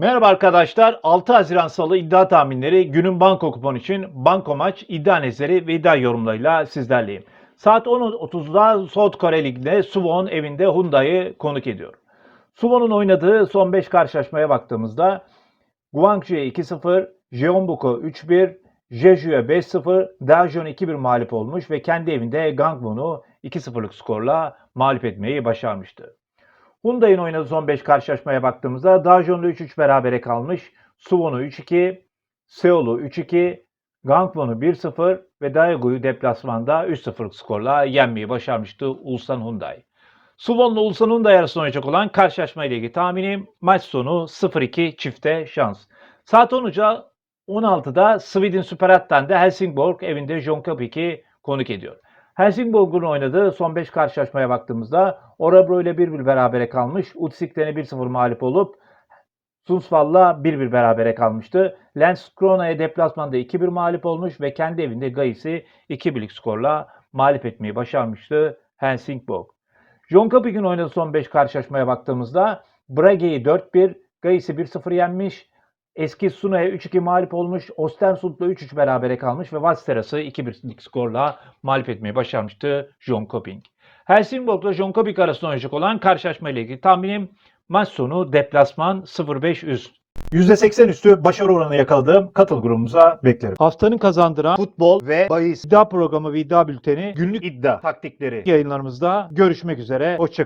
Merhaba arkadaşlar. 6 Haziran Salı iddia tahminleri günün banko kupon için banko maç, iddia analizleri ve iddia yorumlarıyla sizlerleyim. Saat 10.30'da South Kore Ligi'nde Suwon evinde Hyundai'yi konuk ediyor. Suwon'un oynadığı son 5 karşılaşmaya baktığımızda Guangzhou'ya 2-0, Jeonbuk'a 3-1, Jeju'ya 5-0, Daejeon 2-1 mağlup olmuş ve kendi evinde Gangwon'u 2-0'lık skorla mağlup etmeyi başarmıştı. Hyundai'nin oynadığı son 5 karşılaşmaya baktığımızda Daejeon'la 3-3 berabere kalmış. Suwon'u 3-2, Seoul'u 3-2, Gangwon'u 1-0 ve Daegu'yu deplasmanda 3-0'lık skorla yenmeyi başarmıştı Ulsan Hyundai. Suwon'la Ulsan Hyundai arasında oynayacak olan karşılaşma ile ilgili tahminim maç sonu 0-2 çifte şans. Saat 10'uca 16'da Sweden Superettan'da Helsingborg evinde Jonkopik'i konuk ediyor. Helsingborg'un oynadığı son 5 karşılaşmaya baktığımızda Orebro ile 1-1 berabere kalmış. Utsikten'e 1-0 mağlup olup Sundsvall'la 1-1 berabere kalmıştı. Landskrona'ya deplasmanda 2-1 mağlup olmuş ve kendi evinde Gais'i 2-1'lik skorla mağlup etmeyi başarmıştı Helsingborg. Jonkopik'in oynadığı son 5 karşılaşmaya baktığımızda Brage'yi 4-1, Gais'i 1-0 yenmiş. Eski Suna'ya 3-2 mağlup olmuş. Ostersund'la 3-3 berabere kalmış ve Vasteras'ı 2-1'lik skorla mağlup etmeyi başarmıştı John Koping. Helsingborg'la John Koping arasında oynayacak olan karşılaşma ile ilgili tahminim maç sonu deplasman 0-5 üst. %80 üstü başarı oranı yakaladığım katıl grubumuza beklerim. Haftanın kazandıran Futbol ve bahis iddia programı ve iddia bülteni günlük iddia taktikleri yayınlarımızda görüşmek üzere. Hoşçakalın.